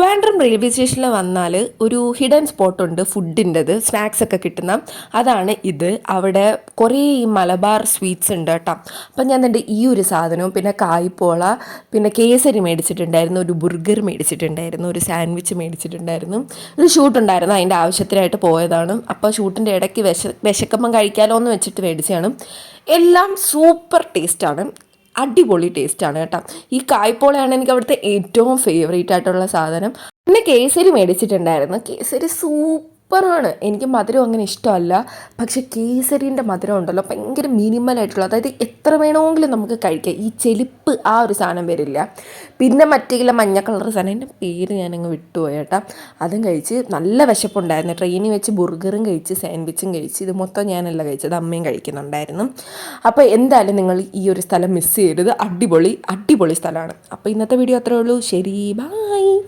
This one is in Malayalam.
ട്രിവാൻഡ്രം റെയിൽവേ സ്റ്റേഷനിൽ വന്നാൽ ഒരു ഹിഡൻ സ്പോട്ടുണ്ട് ഫുഡിന്റെത് സ്നാക്സ് ഒക്കെ കിട്ടുന്ന. അതാണ് ഇത്. അവിടെ കുറേ ഈ മലബാർ സ്വീറ്റ്സ് ഉണ്ട് കേട്ടോ. അപ്പം ഞാൻ എന്റെ ഈ ഒരു സാധനവും പിന്നെ കായ്പോള പിന്നെ കേസരി മേടിച്ചിട്ടുണ്ടായിരുന്നു ഒരു ബർഗർ മേടിച്ചിട്ടുണ്ടായിരുന്നു ഒരു സാൻഡ്വിച്ച് മേടിച്ചിട്ടുണ്ടായിരുന്നു. ഒരു ഷൂട്ട് ഉണ്ടായിരുന്നു അതിന്റെ ആവശ്യത്തിനായിട്ട് പോയതാണ്. അപ്പോൾ ഷൂട്ടിന്റെ ഇടയ്ക്ക് വിശ വിശക്കമ്പം കഴിക്കാലോ എന്ന് വെച്ചിട്ട് മേടിച്ചതാണ്. എല്ലാം സൂപ്പർ ടേസ്റ്റാണ് അടിപൊളി ടേസ്റ്റാണ് കേട്ടോ. ഈ കായ്പോളയാണ് എനിക്ക് അവിടുത്തെ ഏറ്റവും ഫേവറേറ്റ് ആയിട്ടുള്ള സാധനം. പിന്നെ കേസരി മേടിച്ചിട്ടുണ്ടായിരുന്നു. കേസരി സൂപ്പറാണ്. എനിക്ക് മധുരം അങ്ങനെ ഇഷ്ടമല്ല. പക്ഷേ കേസരീന്റെ മധുരം ഉണ്ടല്ലോ. ഭയങ്കര മിനിമൽ ആയിട്ടുള്ള അതായത് എത്ര വേണമെങ്കിലും നമുക്ക് കഴിക്കാം. ഈ ചെലിപ്പ് ആ ഒരു സാധനം വരില്ല. പിന്നെ മറ്റേ മഞ്ഞ കളർ സാധനം എന്റെ പേര് ഞാനങ്ങ് വിട്ടുപോയി കേട്ടോ. അതും കഴിച്ച് നല്ല വിശപ്പുണ്ടായിരുന്നു. ട്രെയിനിൽ വെച്ച് ബർഗറും കഴിച്ച് സാൻഡ്വിച്ചും കഴിച്ച് ഇത് മൊത്തം ഞാനല്ല കഴിച്ചത് അമ്മയും കഴിക്കുന്നുണ്ടായിരുന്നു. അപ്പോൾ എന്തായാലും നിങ്ങൾ ഈ ഒരു സ്ഥലം മിസ് ചെയ്യരുത്. അടിപൊളി അടിപൊളി സ്ഥലമാണ്. അപ്പോൾ ഇന്നത്തെ വീഡിയോ അത്രേ ഉള്ളൂ. ശരി ബൈ